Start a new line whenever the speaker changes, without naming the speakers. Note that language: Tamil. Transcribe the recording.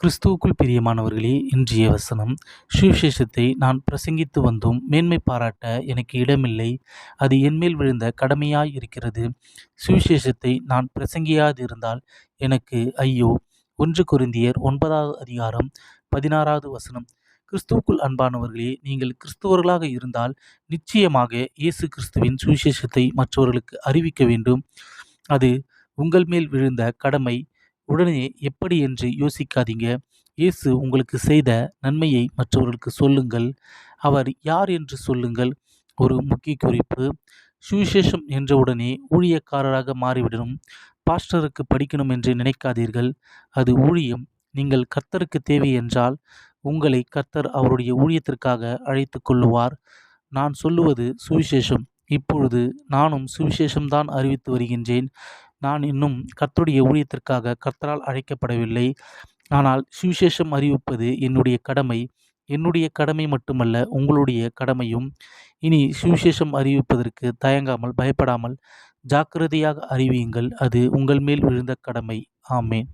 கிறிஸ்துவுக்குள் பிரியமானவர்களே இன்றைய வசனம். சுவிசேஷத்தை நான் பிரசங்கித்து வந்தும் மேன்மை பாராட்ட எனக்கு இடமில்லை. அது என்மேல் விழுந்த கடமையாய் இருக்கிறது. சுவிசேஷத்தை நான் பிரசங்கியாதிருந்தால் எனக்கு ஐயோ ஒன்று குருந்தியர் ஒன்பதாவது அதிகாரம் பதினாறாவது வசனம். கிறிஸ்துவுக்குள் அன்பானவர்களே நீங்கள் கிறிஸ்துவர்களாக இருந்தால் நிச்சயமாக இயேசு கிறிஸ்துவின் சுவிசேஷத்தை மற்றவர்களுக்கு அறிவிக்க வேண்டும். அது உங்கள் மேல் விழுந்த கடமை உடனே எப்படி என்று யோசிக்காதீங்க. இயேசு உங்களுக்கு செய்த நன்மையை மற்றவர்களுக்கு சொல்லுங்கள். அவர் யார் என்று சொல்லுங்கள். ஒரு முக்கிய குறிப்பு. சுவிசேஷம் என்றவுடனே ஊழியக்காரராக மாறிவிடணும். பாஸ்டருக்கு படிக்கணும் என்று நினைக்காதீர்கள். அது ஊழியம். நீங்கள் கர்த்தருக்கு தேவை என்றால் உங்களை கர்த்தர் அவருடைய ஊழியத்திற்காக அழைத்து கொள்ளுவார். நான் சொல்லுவது சுவிசேஷம். இப்பொழுது நானும் சுவிசேஷம்தான் அறிவித்து வருகின்றேன். நான் இன்னும் கர்த்தருடைய ஊழியத்திற்காக கர்த்தரால் அழைக்கப்படவில்லை. ஆனால் சுவிசேஷம் அறிவிப்பது என்னுடைய கடமை. என்னுடைய கடமை மட்டுமல்ல உங்களுடைய கடமையும். இனி சுவிசேஷம் அறிவிப்பதற்கு தயங்காமல் பயப்படாமல் ஜாக்கிரதையாக அறிவியுங்கள். அது உங்கள் மேல் விழுந்த கடமை. ஆமேன்.